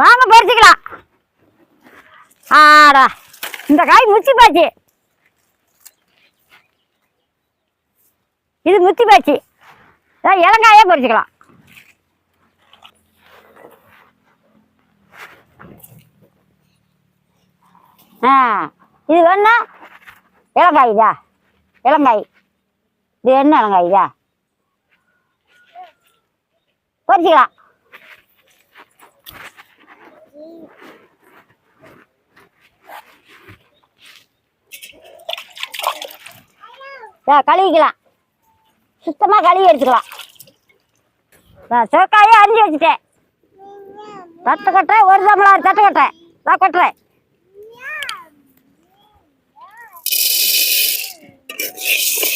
வாங்க பறிச்சுக்கலாம். ஆடா இந்த காய் முத்தி போச்சு. இது முத்தி போச்சு. அதான் இளங்காயே பறிச்சுக்கலாம். ஆ இது வேணா இளங்காய் இதா? இளங்காய் இது என்ன இளங்காய் இதா? பறிச்சுக்கலாம். கழுவிக்கலாம். சுத்தமாக கழுவி எடுத்துக்கலாம். நான் சிவக்காயே அரிஞ்சு வச்சுட்டேன். தட்டு கொட்டை ஒரு தம்பளாறு தட்டு கொட்டை நான் கொட்டுறேன்.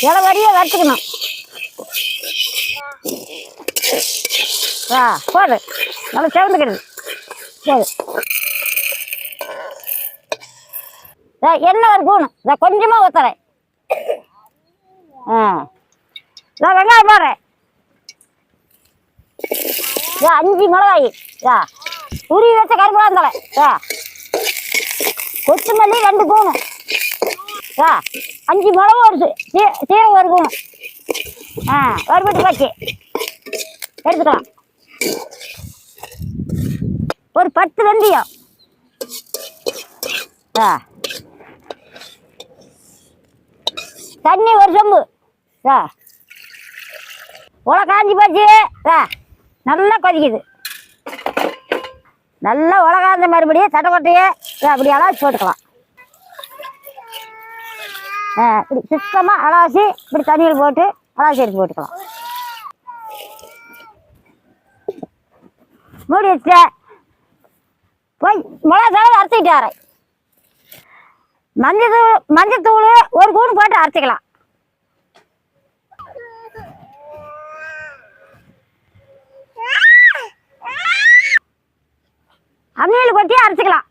இளவரியே வறுத்துக்கணும்? ஆ போடு. நல்லா செவந்துக்கிறது சரி என்ன எண்ணெய் ஒரு பூணும் இதை கொஞ்சமாக ஊற்றுறேன் ஆ. இதோ வெங்காயம் போடுறேன் ஏ அஞ்சு மிளகாய். ஏ உருவி வச்ச கருப்புலாம் இருந்தால ஏ கொத்தமல்லி ரெண்டு கூணு ஏ அஞ்சு மிளகு ஒரு சீ- சீ- சீரகம் ஒரு கூணு ஆ வறுபட்டு போச்சு எடுத்துக்கலாம். ஒரு பத்து வெந்தயம். ஆ தண்ணி ஒரு சொம்பு. ஆ உலை காஞ்சி போச்சு. நல்லா கொதிக்குது. நல்லா உலை காய்ந்த மறுபடியும் தட்டக்கொட்டையே அப்படி அலாசி போட்டுக்கலாம். ஆ இப்படி சுத்தமாக அலாசி இப்படி தண்ணியில் போட்டு அலாசி எடுத்து போட்டுக்கலாம். மூடி போய் மிளகா தடவை அரைச்சிக்கிட்டு வரேன். மஞ்சள் தூள் மஞ்சள் தூள் ஒரு கூணு போட்டு அரைச்சிக்கலாம். அம்மியில் கொட்டி அரைச்சிக்கலாம்.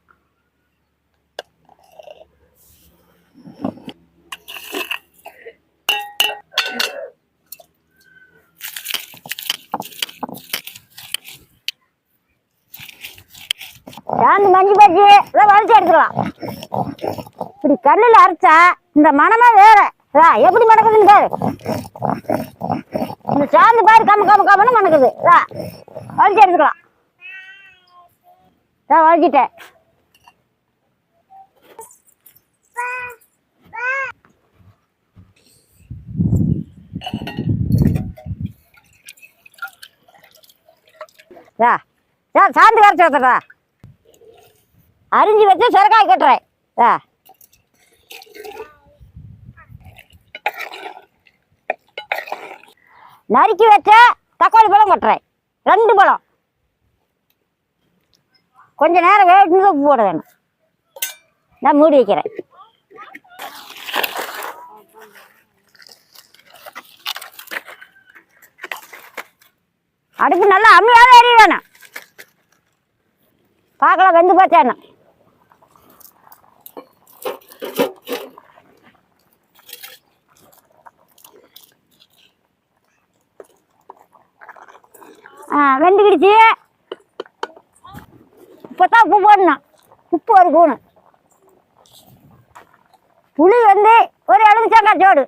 சாந்து மஞ்சு பஜ்ஜி எல்லாம் வலிச்சு எடுத்துக்கலாம். இப்படி கல்லில் அரைச்சா இந்த மனமே வேற. எப்படி மணக்குதுன்னு பாரு. இந்த சாந்து பாரு கம்ம கம்ம கம்மன்னு மணக்குது. ரா, வலிச்சு எடுத்துக்கலாம். ரா, வலிச்சிட்டேன் ரா ரா சாந்து கரைச்சி ஊத்துறா அரிஞ்சு வச்சு சுரக்காய் கட்டுறேன். ஆ நறுக்கி வச்ச தக்காளி பழம் கட்டுறேன். ரெண்டு பழம். கொஞ்ச நேரம் வேட்டு உப்பு போட வேணும் நான் மூடி வைக்கிறேன். அடுப்பு நல்லா அம்மியாவே எரிய வேணும். பார்க்கலாம் வெந்து போச்சான்னு ஆ வெந்துக்கிடுச்சு. இப்போ தான் உப்பு போடணும். உப்பு ஒரு கூணு புளி வந்து ஒரு எலுமிச்சங்காய் சோடு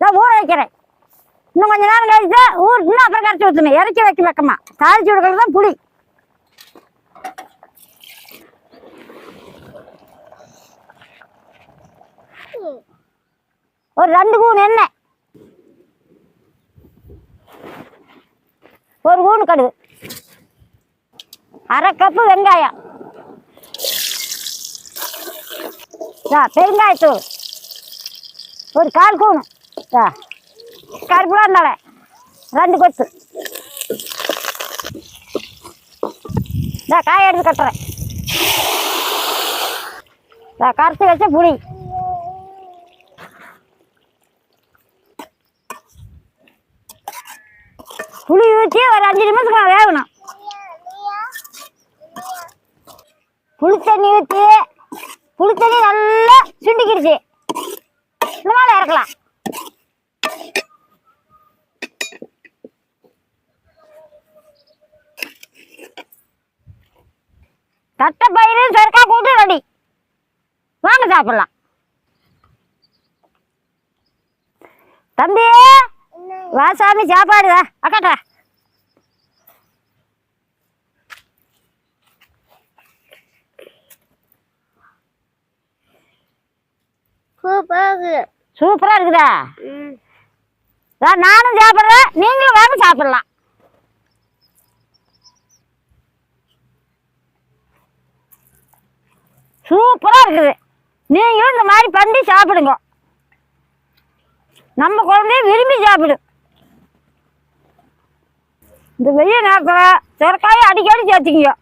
நான் ஊற வைக்கிறேன். இன்னும் கொஞ்ச நேரம் கழிச்சு ஊர் இன்னும் அப்புறம் கரைச்சி ஊற்றணும் இறக்கி வைக்க வைக்கமா. தாளிச்சு விடுக்கிறது தான் புளி. ஒரு ரெண்டு கூணு எண்ணெய். ஒரு கூணு கடுகு. அரை கப்பு வெங்காயம். பெருங்காயத்தூள் ஒரு கால் கூணு கருப்புலாம் இருந்தாலே ரெண்டு கொத்து. காய காய் எடுத்து கட்டுறேன். கரைச்சி வச்ச புளி. புளி ஊற்றி ஒரு அஞ்சு நிமிஷத்துக்கு வேகணும். புளி தண்ணி ஊற்றி புளி தண்ணி நல்லா சுண்டிக்கிடுச்சு மேலே இறக்கலாம். தட்டை பயிறு சொரக்கா கூட்டு ரெடி. வாங்க சாப்பிடலாம். தம்பி வா சாமி சாப்பாடு வா. அக்காட்டா சூப்பரா இருக்குதா? நானும் சாப்பிட்றேன். நீங்களும் வாங்க சாப்பிடலாம். சூப்பரா இருக்குது. நீங்களும் இந்த மாதிரி பண்ணி சாப்பிடுங்க. நம்ம குழந்தைய விரும்பி சாப்பிடு. இந்த வெயில் நேரத்தில் சுரக்காயை அடிக்கடி சேர்த்திங்க